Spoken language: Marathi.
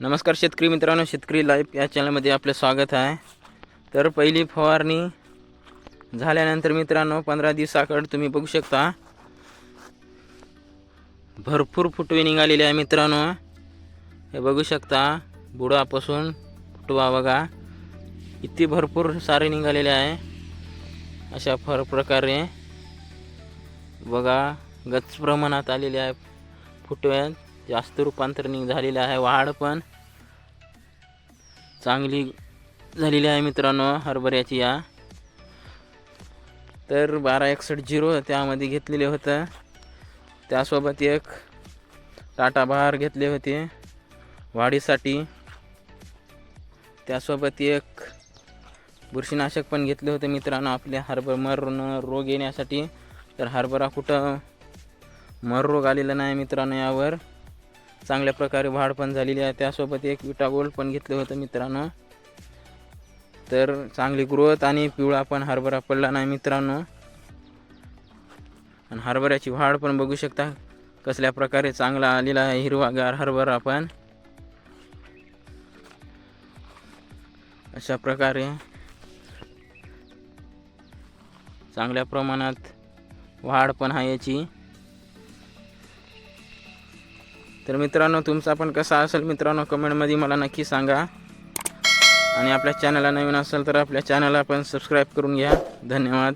नमस्कार शेतकरी मित्रांनो शेतकरी लाईफ या चॅनलमध्ये आपलं स्वागत आहे. तर पहिली फवारणी झाल्यानंतर मित्रांनो पंधरा दिवसाकड तुम्ही बघू शकता. भरपूर फुटवे निघालेले आहे मित्रांनो. हे बघू शकता बुडापासून फुटवा बघा. किती भरपूर सारे निघालेले आहे. अशा फर प्रकारे बघा गच प्रमाणात आलेले आहे फुटव्यात. जास्त रूपांतर झालेलं आहे वाढ पण चांगली झालेली आहे मित्रांनो हरभऱ्याची या. तर बारा एकसष्ट झिरो त्यामध्ये घेतलेले होतं. त्यासोबत एक टाटा बहार घेतले होते वाढीसाठी. त्यासोबत एक बुरशीनाशक पण घेतले होते मित्रांनो आपल्या हरभर मर रोग येण्यासाठी. तर हरभरा कुठं मर रोग आलेला नाही मित्रांनो यावर. चांगल्या प्रकारे वाढ पण झालेली आहे. त्यासोबत एक विटा गोल्ड पण घेतलं होतं मित्रांनो. तर चांगली ग्रोथ आणि पिवळा पण हरभरा पडला नाही मित्रांनो. आणि हरभऱ्याची वाढ पण बघू शकता कसल्या प्रकारे चांगला आलेला आहे हिरवागार हरभरा पण. अशा प्रकारे चांगल्या प्रमाणात वाढ पण आहे याची. तर मित्रांनो तुमचा पण कसा असेल मित्रांनो कमेंटमध्ये मला नक्की सांगा. आणि आपल्या चॅनलला नवीन असेल तर आपल्या चॅनलला पण सबस्क्राईब करून घ्या. धन्यवाद.